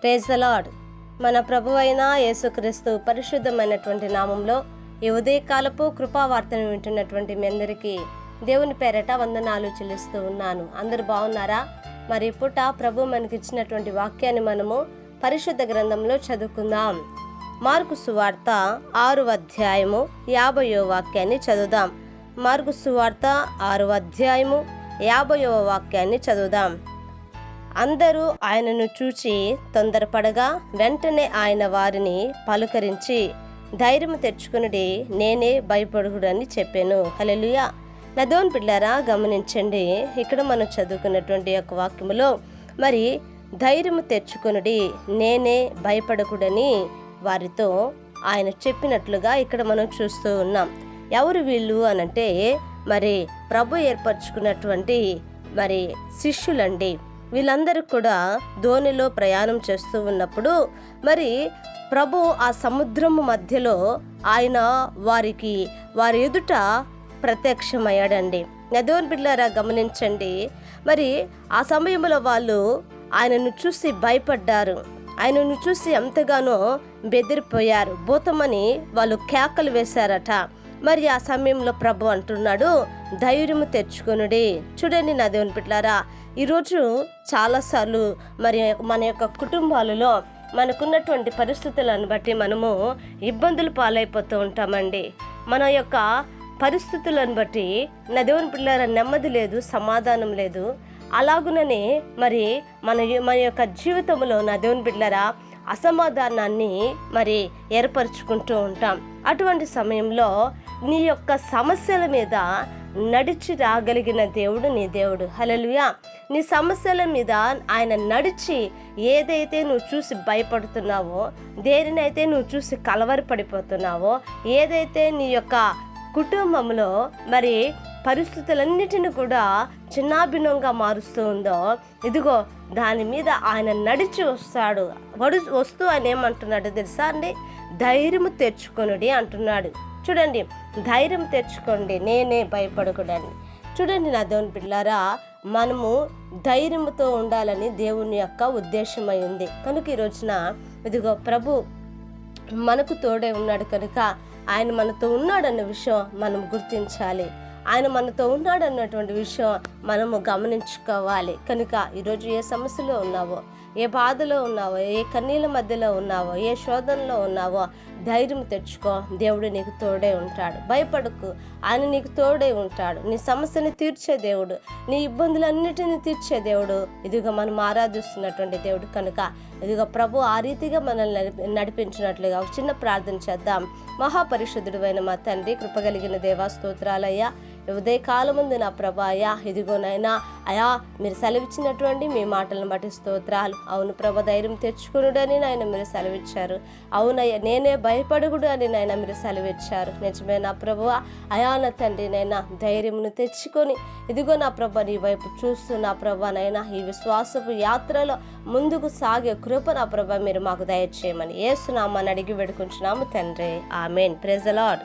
Praise the lord మన ప్రభు అయిన యేసుక్రీస్తు పరిశుద్ధమైనటువంటి నామంలో ఈ ఉదయకాలపు కృపావార్తను వింటున్నటువంటి మీ అందరికీ దేవుని పేరట వందనాలు చెల్లిస్తూ ఉన్నాను. అందరు బాగున్నారా? మరి పుట ప్రభు మనకి ఇచ్చినటువంటి వాక్యాన్ని మనము పరిశుద్ధ గ్రంథంలో చదువుకుందాం. మార్కు సువార్త ఆరు అధ్యాయము యాభయో వాక్యాన్ని చదువుదాం. మార్కు సువార్త ఆరు అధ్యాయము యాభయో వాక్యాన్ని చదువుదాం. అందరూ ఆయనను చూచి తొందరపడగా వెంటనే ఆయన వారిని పలుకరించి ధైర్యం తెచ్చుకునుడి నేనే భయపడుగుడని చెప్పాను. హలెలుయా నదోన్ పిల్లారా గమనించండి ఇక్కడ మనం చదువుకున్నటువంటి యొక్క వాక్యములో మరి ధైర్యము తెచ్చుకునుడి నేనే భయపడకుడని వారితో ఆయన చెప్పినట్లుగా ఇక్కడ మనం చూస్తూ ఉన్నాం. ఎవరు వీళ్ళు? అనంటే మరి ప్రభు ఏర్పరచుకున్నటువంటి మరి శిష్యులండి. వీళ్ళందరూ కూడా ధోనిలో ప్రయాణం చేస్తూ ఉన్నప్పుడు మరి ప్రభు ఆ సముద్రము మధ్యలో ఆయన వారికి వారి ఎదుట ప్రత్యక్షమయ్యాడండి. నదోన్ బిడ్లారా గమనించండి. మరి ఆ సమయంలో వాళ్ళు ఆయనను చూసి భయపడ్డారు. ఆయనను చూసి ఎంతగానో బెదిరిపోయారు. భూతమని వాళ్ళు కేకలు వేశారట. మరి ఆ సమయంలో ప్రభు అంటున్నాడు ధైర్యము తెచ్చుకొనుడి. చూడండి నా దేవుని పిట్లారా ఈరోజు చాలాసార్లు మరి మన యొక్క కుటుంబాలలో మనకున్నటువంటి పరిస్థితులను బట్టి మనము ఇబ్బందులు పాలైపోతూ ఉంటామండి. మన యొక్క పరిస్థితులను బట్టి నా దేవుని పిల్లల నెమ్మది లేదు సమాధానం లేదు. అలాగుననే మరి మన మన యొక్క జీవితంలో నా దేవుని బిడ్డలారా అసమాధానాన్ని మరి ఏర్పరచుకుంటూ ఉంటాం. అటువంటి సమయంలో నీ యొక్క సమస్యల మీద నడిచి రాగలిగిన దేవుడు నీ దేవుడు. హలలుయా నీ సమస్యల మీద ఆయన నడిచి ఏదైతే నువ్వు చూసి భయపడుతున్నావో దేనినైతే నువ్వు చూసి కలవరపడిపోతున్నావో ఏదైతే నీ యొక్క కుటుంబంలో మరి పరిస్థితులన్నిటిని కూడా చిన్నాభిన్నంగా మారుస్తూ ఉందో ఇదిగో దాని మీద ఆయన నడిచి వస్తాడు. వడు వస్తూ ఆయన ఏమంటున్నాడు తెలుసా అండి? ధైర్యము తెచ్చుకొనుడి అంటున్నాడు. చూడండి ధైర్యం తెచ్చుకోండి నేనే భయపడకూడని చూడండి నా దేవుని పిల్లారా మనము ధైర్యంతో ఉండాలని దేవుని యొక్క ఉద్దేశమై ఉంది. కనుక ఈ రోజున ఇదిగో ప్రభు మనకు తోడే ఉన్నాడు కనుక ఆయన మనతో ఉన్నాడన్న విషయం మనం గుర్తించాలి. ఆయన మనతో ఉన్నాడు అన్నటువంటి విషయం మనము గమనించుకోవాలి. కనుక ఈరోజు ఏ సమస్యలో ఉన్నావో ఏ బాధలో ఉన్నావో ఏ కన్నీళ్ళ మధ్యలో ఉన్నావో ఏ శోధనలో ఉన్నావో ధైర్యం తెచ్చుకో. దేవుడు నీకు తోడే ఉంటాడు. భయపడకు. ఆయన నీకు తోడే ఉంటాడు. నీ సమస్యని తీర్చే దేవుడు. నీ ఇబ్బందులన్నిటిని తీర్చే దేవుడు. ఇదిగో మనం ఆరాధిస్తున్నటువంటి దేవుడు కనుక ఇదిగో ప్రభు ఆ రీతిగా మనల్ని నడిపించినట్లుగా ఒక చిన్న ప్రార్థన చేద్దాం. మహాపరిషుద్ధుడు అయిన మా తండ్రి కృపగలిగిన దేవా స్తోత్రాలయ్యా. ఉదయ కాలముందు నా ప్రభా అయా ఇదిగోనైనా అయా మీరు సెలవిచ్చినటువంటి మీ మాటలను బట్టి స్తోత్రాలు. అవును ప్రభ ధైర్యం తెచ్చుకునుడని నాయన మీరు సెలవిచ్చారు. అవునయ్యా నేనే భయపడుగుడు అని నాయన మీరు సెలవిచ్చారు. నిజమే నా ప్రభు అయా నా తండ్రి నైనా ధైర్యమును తెచ్చుకొని ఇదిగో నా ప్రభ నీ వైపు చూస్తూ నా ప్రభ నైనా ఈ విశ్వాసపు యాత్రలో ముందుకు సాగే కృప నా ప్రభ మీరు మాకు దయచేయమని ఏసునామాని అడిగి పెడుకుంటున్నాము తండ్రి. ఆమెన్. Praise Lord.